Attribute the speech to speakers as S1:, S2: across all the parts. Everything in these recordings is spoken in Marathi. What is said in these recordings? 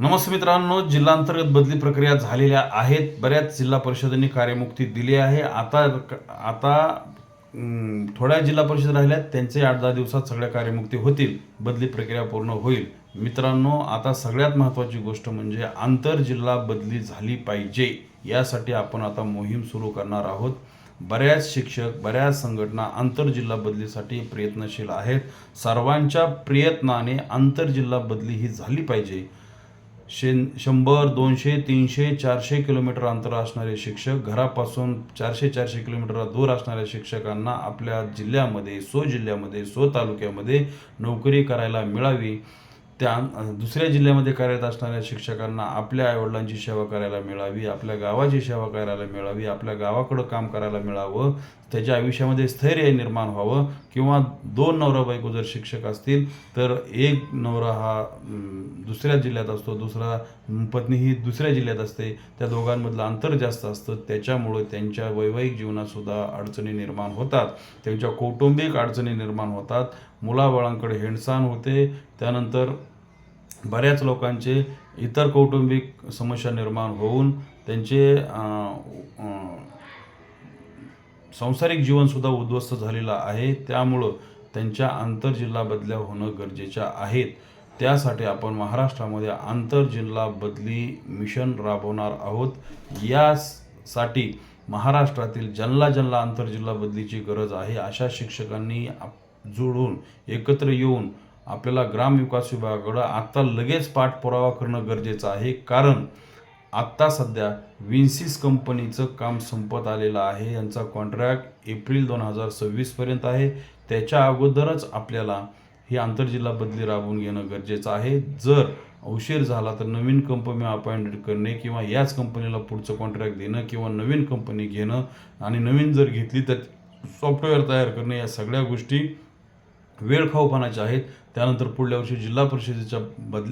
S1: नमस्ते मित्रांनो जिल्हांतर्गत बदली प्रक्रिया झालेल्या आहेत. बऱ्याच जिल्हा परिषदांनी कार्यमुक्ती दिली आहे. आता आता थोड्या जिल्हा परिषद राहिल्यात. त्यांचे आठ दहा दिवसात सगळ्या कार्यमुक्ती होतील. बदली प्रक्रिया पूर्ण होईल. मित्रांनो आता सगळ्यात महत्त्वाची गोष्ट म्हणजे आंतरजिल्हा बदली झाली पाहिजे. यासाठी आपण आता मोहीम सुरू करणार आहोत. बऱ्याच शिक्षक बऱ्याच संघटना आंतरजिल्हा बदलीसाठी प्रयत्नशील आहेत. सर्वांच्या प्रयत्नाने आंतरजिल्हा बदली ही झाली पाहिजे. शे शंभर दोनशे तीनशे चारशे किलोमीटर अंतर असणारे शिक्षक घरापासून चारशे चारशे किलोमीटर दूर असणाऱ्या शिक्षकांना आपल्या जिल्ह्यामध्ये सो जिल्ह्यामध्ये सो तालुक्यामध्ये नोकरी करायला मिळावी. त्या दुसऱ्या जिल्ह्यामध्ये कार्यरत असणाऱ्या शिक्षकांना आपल्या आईवडिलांची सेवा करायला मिळावी आपल्या गावाची सेवा करायला मिळावी आपल्या गावाकडं काम करायला मिळावं. त्याच्या आयुष्यामध्ये स्थैर्य निर्माण व्हावं किंवा दोन नवरा बायको जर शिक्षक असतील तर एक नवरा हा दुसऱ्या जिल्ह्यात असतो दुसरा पत्नी ही दुसऱ्या जिल्ह्यात असते. त्या दोघांमधलं अंतर जास्त असतं. त्याच्यामुळे त्यांच्या वैवाहिक जीवनातसुद्धा अडचणी निर्माण होतात. त्यांच्या कौटुंबिक अडचणी निर्माण होतात. मुलाबाळांकडे हेणसाण होते. त्यानंतर बऱ्याच लोकांचे इतर कौटुंबिक समस्या निर्माण होऊन त्यांचे सांसारिक जीवनसुद्धा उद्ध्वस्त झालेलं आहे. त्यामुळं त्यांच्या आंतरजिल्हा बदल्या होणं गरजेच्या आहेत. त्यासाठी आपण महाराष्ट्रामध्ये आंतरजिल्हा बदली मिशन राबवणार आहोत. यासाठी महाराष्ट्रातील ज्यांना ज्यांना आंतरजिल्हा बदलीची गरज आहे अशा शिक्षकांनी जुळून एकत्र येऊन आपल्याला ग्रामविकास विभागाकडं आत्ता लगेच पाठपुरावा करणं गरजेचं आहे. कारण आत्ता सध्या विन्सिस कंपनीचं काम संपत आलेलं आहे. यांचा कॉन्ट्रॅक्ट एप्रिल दोन हजार सव्वीसपर्यंत आहे. त्याच्या अगोदरच आपल्याला ही आंतरजिल्हा बदली राबवून घेणं गरजेचं आहे. जर उशीर झाला तर नवीन कंपनी अपॉइंटेड करणे किंवा याच कंपनीला पुढचं कॉन्ट्रॅक्ट देणं किंवा नवीन कंपनी घेणं आणि नवीन जर घेतली तर सॉफ्टवेअर तयार करणे या सगळ्या गोष्टी वेळखाऊपणाच्या आहेत. त्यानंतर पुढल्या वर्षी जिल्हा परिषदेच्या बदल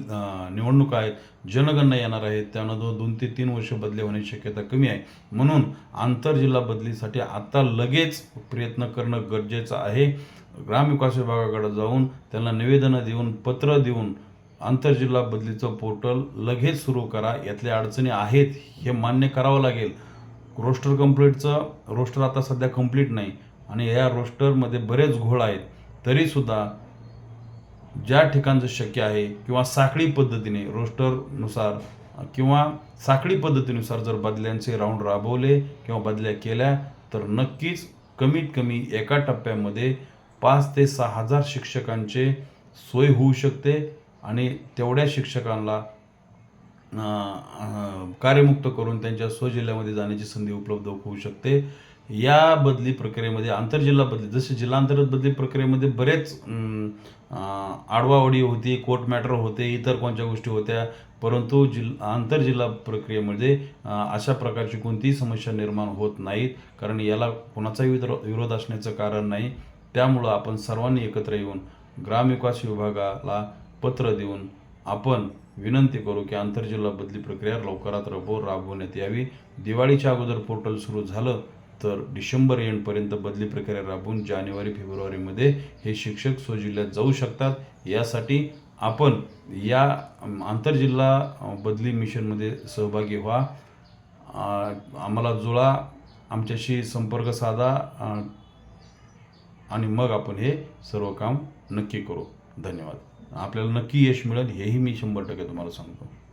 S1: निवडणुका आहेत जनगणना येणार आहेत त्यानंतर दोन ते तीन वर्ष बदले होण्याची शक्यता कमी आहे. म्हणून आंतरजिल्हा बदलीसाठी आत्ता लगेच प्रयत्न करणं गरजेचं आहे. ग्रामविकास विभागाकडे जाऊन त्यांना निवेदनं देऊन पत्र देऊन आंतरजिल्हा बदलीचं पोर्टल लगेच सुरू करा. यातल्या अडचणी आहेत हे मान्य करावं लागेल. रोस्टर कंप्लीटचं रोस्टर आता सध्या कंप्लीट नाही आणि या रोस्टरमध्ये बरेच घोळ आहेत. तरीसुद्धा ज्या ठिकाणचं शक्य आहे किंवा साखळी पद्धतीने रोस्टरनुसार किंवा साखळी पद्धतीनुसार जर बदल्यांचे राऊंड राबवले किंवा बदल्या केल्या तर नक्कीच कमीत कमी एका टप्प्यामध्ये पाच ते सहा हजार शिक्षकांचे सोय होऊ शकते आणि तेवढ्या शिक्षकांना कार्यमुक्त करून त्यांच्या स्वजिल्ह्यामध्ये जाण्याची संधी उपलब्ध होऊ शकते. या बदली प्रक्रियेमध्ये आंतरजिल्हा बदली जसे जिल्हांतर्गत बदली प्रक्रियेमध्ये बरेच अम, आडवाओडी होती कोर्ट मॅटर होते इतर कोणत्या गोष्टी होत्या परंतु जिल आंतरजिल्हा प्रक्रियेमध्ये अशा प्रकारची कोणतीही समस्या निर्माण होत नाहीत कारण याला कोणाचाही विद्रो- विरोध असण्याचं कारण नाही. त्यामुळं आपण सर्वांनी एकत्र येऊन ग्रामविकास विभागाला पत्र देऊन आपण विनंती करू की आंतरजिल्हा बदली प्रक्रिया लवकरात लवकर राबवण्यात यावी. दिवाळीच्या अगोदर पोर्टल सुरू झालं तर डिसेंबर एंडपर्यंत बदली प्रक्रिया राबवून जानेवारी फेब्रुवारीमध्ये हे शिक्षक स्वजिल्ह्यात जाऊ शकतात. यासाठी आपण या आंतरजिल्हा बदली मिशनमध्ये सहभागी व्हा. आम्हाला जुळा. आमच्याशी संपर्क साधा. आणि मग आपण हे सर्व काम नक्की करू. धन्यवाद. आपल्याला नक्की यश मिळेल हेही मी शंभर टक्के तुम्हाला सांगतो.